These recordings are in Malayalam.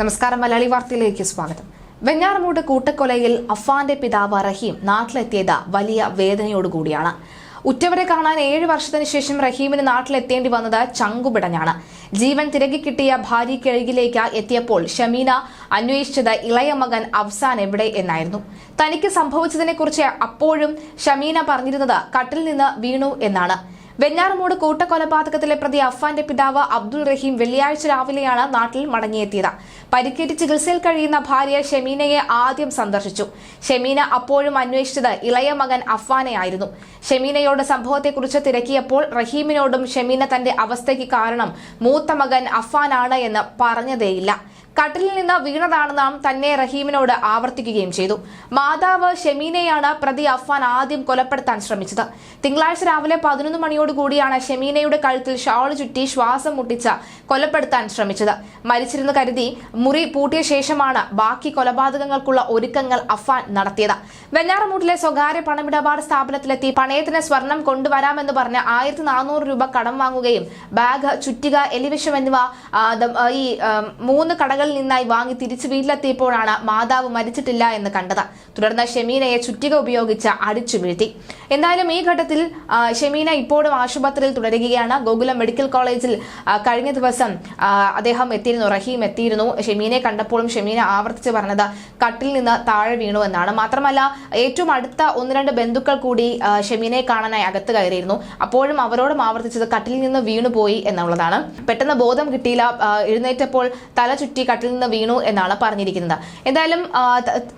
നമസ്കാരം മലയാളി വാർത്തയിലേക്ക് സ്വാഗതം. വെഞ്ഞാറമൂട് കൂട്ടക്കൊലയിൽ അഫാന്റെ പിതാവ് റഹീം നാട്ടിലെത്തിയത് വലിയ വേദനയോടുകൂടിയാണ്. ഉറ്റവരെ കാണാൻ ഏഴ് വർഷത്തിന് ശേഷം റഹീമിന് നാട്ടിലെത്തേണ്ടി വന്നത് ചങ്കുപിടഞ്ഞാണ്. ജീവൻ തിരകെ കിട്ടിയ കിഴകിലേക്ക് എത്തിയപ്പോൾ ഷമീന അന്വേഷിച്ചത് ഇളയ മകൻ അഫ്സാൻ എവിടെ എന്നായിരുന്നു. തനിക്ക് സംഭവിച്ചതിനെക്കുറിച്ച് അപ്പോഴും ഷമീന പറഞ്ഞിരുന്നത് കട്ടിൽ നിന്ന് വീണു എന്നാണ്. വെഞ്ഞാറമൂട് കൂട്ടക്കൊലപാതകത്തിലെ പ്രതി അഫാന്റെ പിതാവ് അബ്ദുൾ റഹീം വെള്ളിയാഴ്ച രാവിലെയാണ് നാട്ടിൽ മടങ്ങിയെത്തിയത്. പരിക്കേറ്റ് ചികിത്സയിൽ കഴിയുന്ന ഭാര്യ ഷെമീനയെ ആദ്യം സന്ദർശിച്ചു. ഷെമീന അപ്പോഴും അന്വേഷിച്ചത് ഇളയ മകൻ അഫ്വാനെയായിരുന്നു ഷെമീനയോട് സംഭവത്തെക്കുറിച്ച് തിരക്കിയപ്പോൾ റഹീമിനോടും ഷെമീന തന്റെ അവസ്ഥയ്ക്ക് കാരണം മൂത്ത മകൻ അഫാനാണ് എന്ന് പറഞ്ഞതേയില്ല. കട്ടിലിൽ നിന്ന് വീണതാണ് നാം തന്നെ റഹീമിനോട് ആവർത്തിക്കുകയും ചെയ്തു. മാതാവ് ഷെമീനയാണ് പ്രതി അഫ്വാൻ ആദ്യം കൊലപ്പെടുത്താൻ ശ്രമിച്ചത്. തിങ്കളാഴ്ച രാവിലെ പതിനൊന്ന് മണിയോടുകൂടിയാണ് ഷെമീനയുടെ കഴുത്തിൽ ഷാൾ ചുറ്റി ശ്വാസം മുട്ടിച്ച് കൊലപ്പെടുത്താൻ ശ്രമിച്ചത്. മരിച്ചിരുന്നു കരുതി മുറി പൂട്ടിയ ശേഷമാണ് ബാക്കി കൊലപാതകങ്ങൾക്കുള്ള ഒരുക്കങ്ങൾ അഫ്വാൻ നടത്തിയത്. വെഞ്ഞാറമൂട്ടിലെ സ്വകാര്യ പണമിടപാട് സ്ഥാപനത്തിലെത്തി പണയത്തിന് സ്വർണം കൊണ്ടുവരാമെന്ന് പറഞ്ഞ് ആയിരത്തി നാനൂറ് രൂപ കടം വാങ്ങുകയും ബാഗ് ചുറ്റിക എലിവിഷം എന്നിവ ഈ മൂന്ന് മൂന്ന് കടകളിൽ നിന്നായി വാങ്ങി തിരിച്ച് വീട്ടിലെത്തിയപ്പോഴാണ് മാതാവ് മരിച്ചിട്ടില്ല എന്ന് കണ്ടത്. തുടർന്ന് ഷെമീനയെ ചുറ്റിക ഉപയോഗിച്ച് അടിച്ചു വീഴ്ത്തി. എന്തായാലും ഈ ഘട്ടത്തിൽ ഷെമീന ഇപ്പോഴും ആശുപത്രിയിൽ തുടരുകയാണ്. ഗോകുലം മെഡിക്കൽ കോളേജിൽ കഴിഞ്ഞ ദിവസം അദ്ദേഹം എത്തിയിരുന്നു റഹീം എത്തിയിരുന്നു. ഷെമീനെ കണ്ടപ്പോഴും ഷെമീന ആവർത്തിച്ച് പറഞ്ഞത് കട്ടിൽ നിന്ന് താഴെ വീണു എന്നാണ്. മാത്രമല്ല ഏറ്റവും അടുത്ത ഒന്ന് രണ്ട് ബന്ധുക്കൾ കൂടി ഷെമീനെ കാണാനായി അകത്ത് കയറിയിരുന്നു. അപ്പോഴും അവരോടും ആവർത്തിച്ചത് കട്ടിൽ നിന്ന് വീണുപോയി എന്നുള്ളതാണ്. പെട്ടെന്ന് ബോധം കിട്ടിയില്ല. എഴുന്നേറ്റപ്പോൾ തല ചുറ്റി കട്ടിൽ നിന്ന് വീണു എന്നാണ് പറഞ്ഞിരിക്കുന്നത്. എന്തായാലും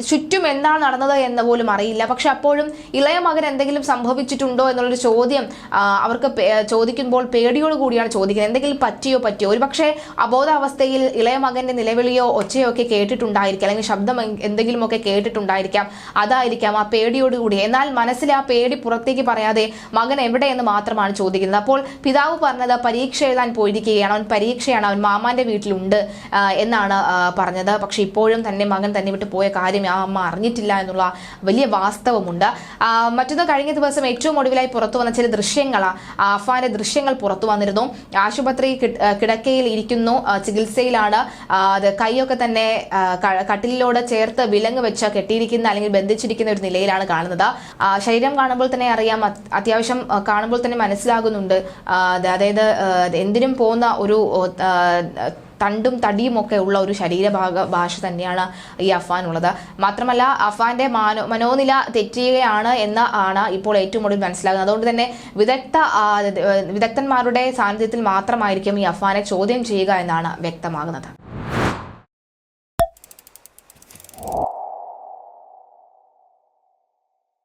ചുറ്റും എന്താണ് നടന്നത് എന്ന് പോലും അറിയില്ല. പക്ഷെ അപ്പോഴും ഇളയ മകൻ എന്തെങ്കിലും സംഭവിച്ചിട്ടുണ്ടോ എന്നുള്ളൊരു ചോദ്യം അവർക്ക് ചോദിക്കുമ്പോൾ പേടിയോട് കൂടിയാണ് ചോദിക്കുന്നത്. എന്തെങ്കിലും പറ്റിയോ പറ്റിയോ? ഒരു പക്ഷേ അബോധാവസ്ഥയിൽ ഇളയ മകന്റെ നിലവിളിയോ ഒച്ചയോ ഒക്കെ കേട്ടിട്ടുണ്ടായിരിക്കാം. അല്ലെങ്കിൽ ശബ്ദം എന്തെങ്കിലുമൊക്കെ കേട്ടിട്ടുണ്ടായിരിക്കാം. അതായിരിക്കാം ആ പേടിയോട് കൂടി എന്നാൽ മനസ്സിൽ ആ പേടി പുറത്തേക്ക് പറയാതെ മകൻ എവിടെയെന്ന് മാത്രമാണ് ചോദിക്കുന്നത്. അപ്പോൾ പിതാവ് പറഞ്ഞത് പരീക്ഷ എഴുതാൻ പോയിരിക്കുകയാണ്. അവൻ പരീക്ഷയാണ്. അവൻ മാമാന്റെ വീട്ടിലുണ്ട് ആ, എന്നാണ് പറഞ്ഞത്. പക്ഷെ ഇപ്പോഴും തന്നെ മകൻ തന്നെ വിട്ട് പോയ കാര്യം ആ അമ്മ അറിഞ്ഞിട്ടില്ല എന്നുള്ള വലിയ വാസ്തവമുണ്ട്. മറ്റൊന്ന് കഴിഞ്ഞ ദിവസം ഏറ്റവും ഒടുവിലായി പുറത്തു വന്ന ചില ദൃശ്യങ്ങൾ അഫാന്റെ ദൃശ്യങ്ങൾ പുറത്തു വന്നിരുന്നു. ആശുപത്രി കിടക്കയിൽ ഇരിക്കുന്നു ചികിത്സയിലാണ്. അത് കൈയൊക്കെ തന്നെ കട്ടിലിലൂടെ ചേർത്ത് വിലങ്ങ് വെച്ച് കെട്ടിയിരിക്കുന്ന അല്ലെങ്കിൽ ബന്ധിച്ചിരിക്കുന്ന ഒരു നിലയിലാണ് കാണുന്നത്. ശരീരം കാണുമ്പോൾ തന്നെ അറിയാം അത്യാവശ്യം കാണുമ്പോൾ തന്നെ മനസ്സിലാകുന്നുണ്ട്. അതായത് എന്തിനും പോകുന്ന ഒരു തണ്ടും തടിയും ഒക്കെ ഉള്ള ഒരു ശരീരഭാഗ ഭാഷ തന്നെയാണ് ഈ അഫാൻ ഉള്ളത്. മാത്രമല്ല അഫാന്റെ മാനോ മനോനില തെറ്റുകയാണ് എന്ന് ആണ് ഇപ്പോൾ ഏറ്റവും കൂടുതൽ മനസ്സിലാകുന്നത്. അതുകൊണ്ട് തന്നെ വിദഗ്ധ വിദഗ്ധന്മാരുടെ സാന്നിധ്യത്തിൽ മാത്രമായിരിക്കും ഈ അഫാനെ ചോദ്യം ചെയ്യുക എന്നാണ് വ്യക്തമാകുന്നത്.